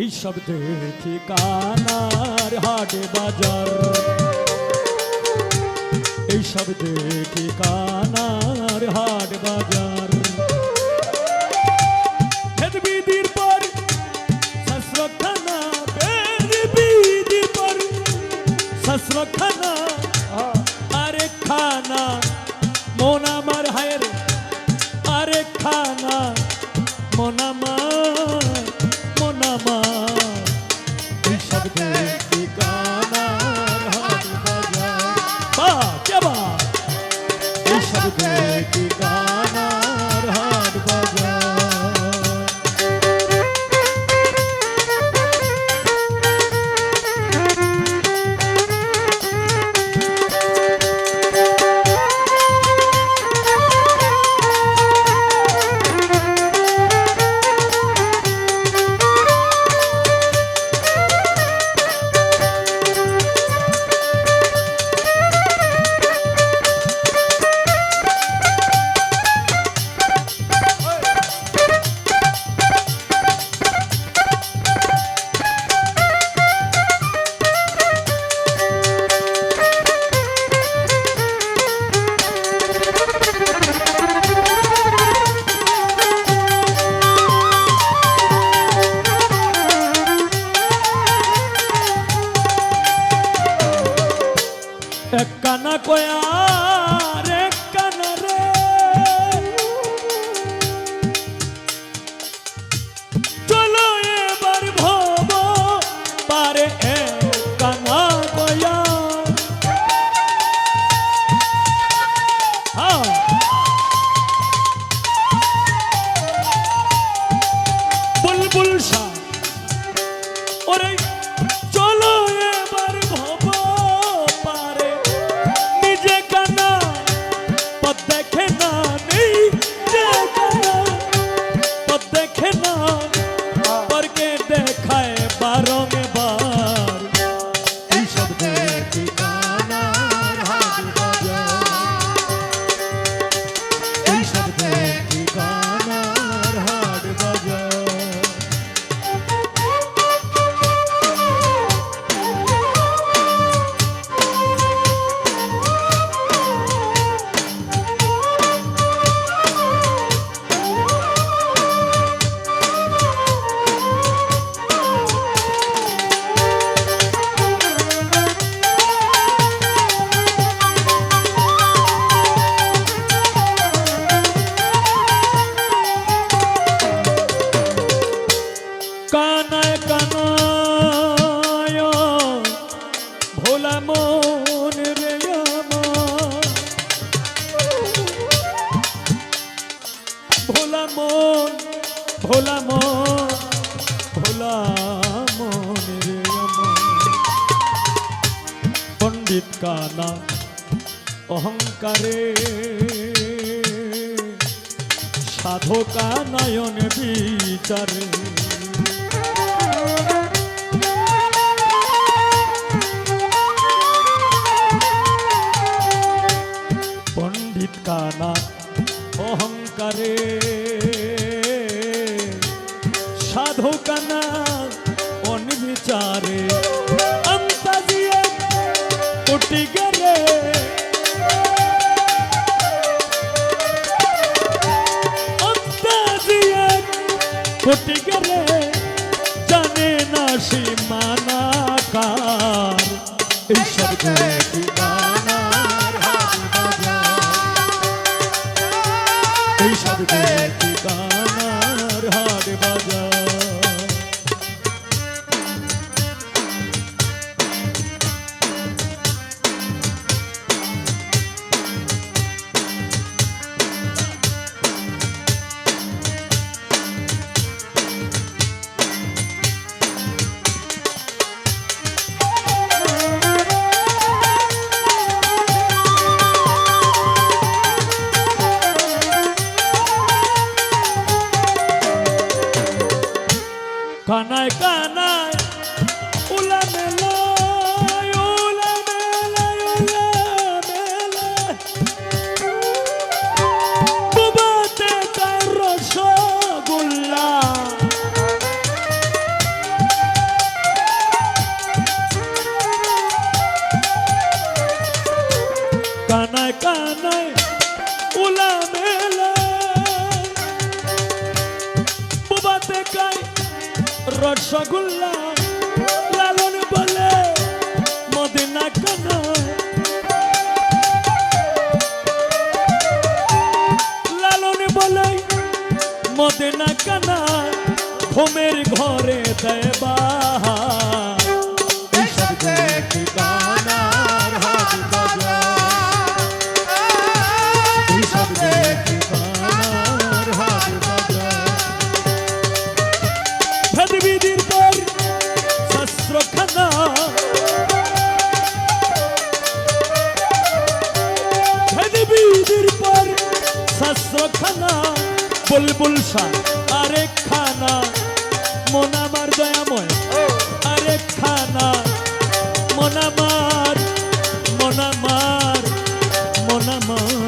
এই সব দেখি কানার হাটে বাজার। এই সব দেখি কানার হাট বাজার। আরে খানা, মন আমার হায়ের আরে খানা, মন আমার মন আমার। এই সব দেখি কানার হাট বাজার বা কে বা এই সব দেখি কানার হাট এক কানা কয়া ভোলা মন ভোলা মন ভোলা মন রে পণ্ডিত কানা, অহংকারে। সাধকা নয়ন বিচারে। পণ্ডিত কানা অহংকারে সাধু কানা অনবিচারে অন্তাজিয়ে কুটি গরে অন্তাজিয়ে কুটি গরে জানে না সীমানা কার এই কানায় কানায়, উলা মেলা উলা মেলা উলা মেলা। বুবাতে তার রসগোল্লা। কানায় কানায়, উলা মেলা রসগোল্লা বুলবুল শাহ আরে খানা, মন আমার দয়াময়। আরে খানা, মন আমার মন আমার মন আমার।